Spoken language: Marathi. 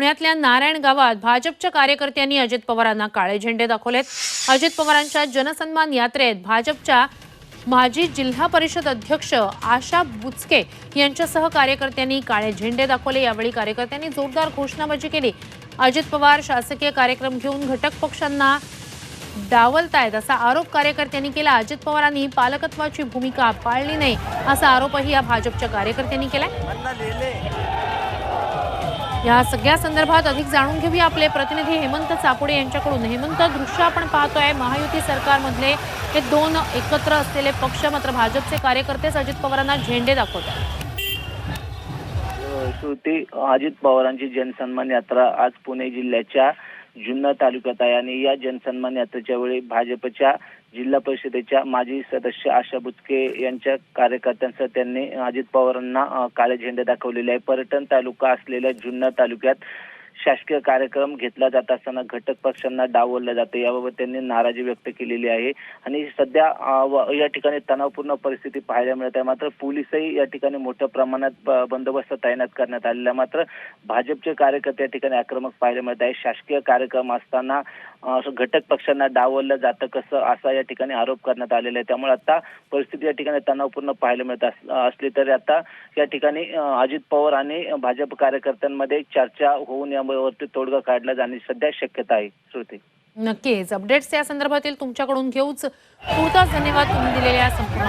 पुण्यातल्या नारायण गावात भाजपच्या कार्यकर्त्यांनी अजित पवारांना काळे झेंडे दाखवलेत. अजित पवारांच्या जनसन्मान यात्रेत भाजपच्या माजी जिल्हा परिषद अध्यक्ष आशा बुचके यांच्यासह कार्यकर्त्यांनी काळे झेंडे दाखवले. यावेळी कार्यकर्त्यांनी जोरदार घोषणाबाजी केली. अजित पवार शासकीय कार्यक्रम घेऊन घटक पक्षांना डावलतायत असा आरोप कार्यकर्त्यांनी केला. अजित पवारांनी पालकत्वाची भूमिका पाळली नाही असा आरोपही या भाजपच्या कार्यकर्त्यांनी केलाय. या सगळ्या संदर्भात अधिक जाणून घेऊया आपले प्रतिनिधी हेमंत चापुडे यांच्याकडून. हेमंत दृश्य आपण पाहतोय महायुती सरकारमधले हे दोन एकत्र असलेले पक्ष मात्र भाजपचे कार्यकर्तेच अजित पवारांना झेंडे दाखवतात. श्रुती अजित पवारांची जनसन्मान यात्रा आज पुणे जिल्ह्याच्या जुन्नर तालुक्यात आहे आणि या जनसन्मान यात्रेच्या वेळी भाजपच्या जिल्हा परिषदेच्या माजी सदस्य आशा बुचके यांच्या कार्यकर्त्यांसह त्यांनी अजित पवारांना काळे झेंडे दाखवलेले आहे. पर्यटन तालुका असलेल्या जुन्नर तालुक्यात शासकीय कार्यक्रम घेतला जात असताना घटक पक्षांना डावललं जातं. याबाबत त्यांनी नाराजी व्यक्त केलेली आहे. आणि सध्या व- या ठिकाणी तणावपूर्ण परिस्थिती पाहायला मिळत आहे. मात्र पोलीसही या ठिकाणी मोठ्या प्रमाणात ब- बंदोबस्त तैनात करण्यात आलेला आहे. मात्र भाजपचे कार्यकर्ते या ठिकाणी आक्रमक पाहायला मिळत आहे. शासकीय कार्यक्रम असताना असं घटक पक्षांना डावललं जातं कसं असा या ठिकाणी आरोप करण्यात आलेला आहे. त्यामुळे आता परिस्थिती या ठिकाणी तणावपूर्ण पाहायला मिळत अस- असली तरी आता या ठिकाणी अजित पवार आणि भाजप कार्यकर्त्यांमध्ये चर्चा होऊन यावरती तोडगा काढला जाण्याची सध्या शक्यता आहे. श्रुती. नक्कीच. अपडेट्स या संदर्भातील तुमच्याकडून घेऊच धन्यवाद तुम्ही दिलेल्या संपूर्ण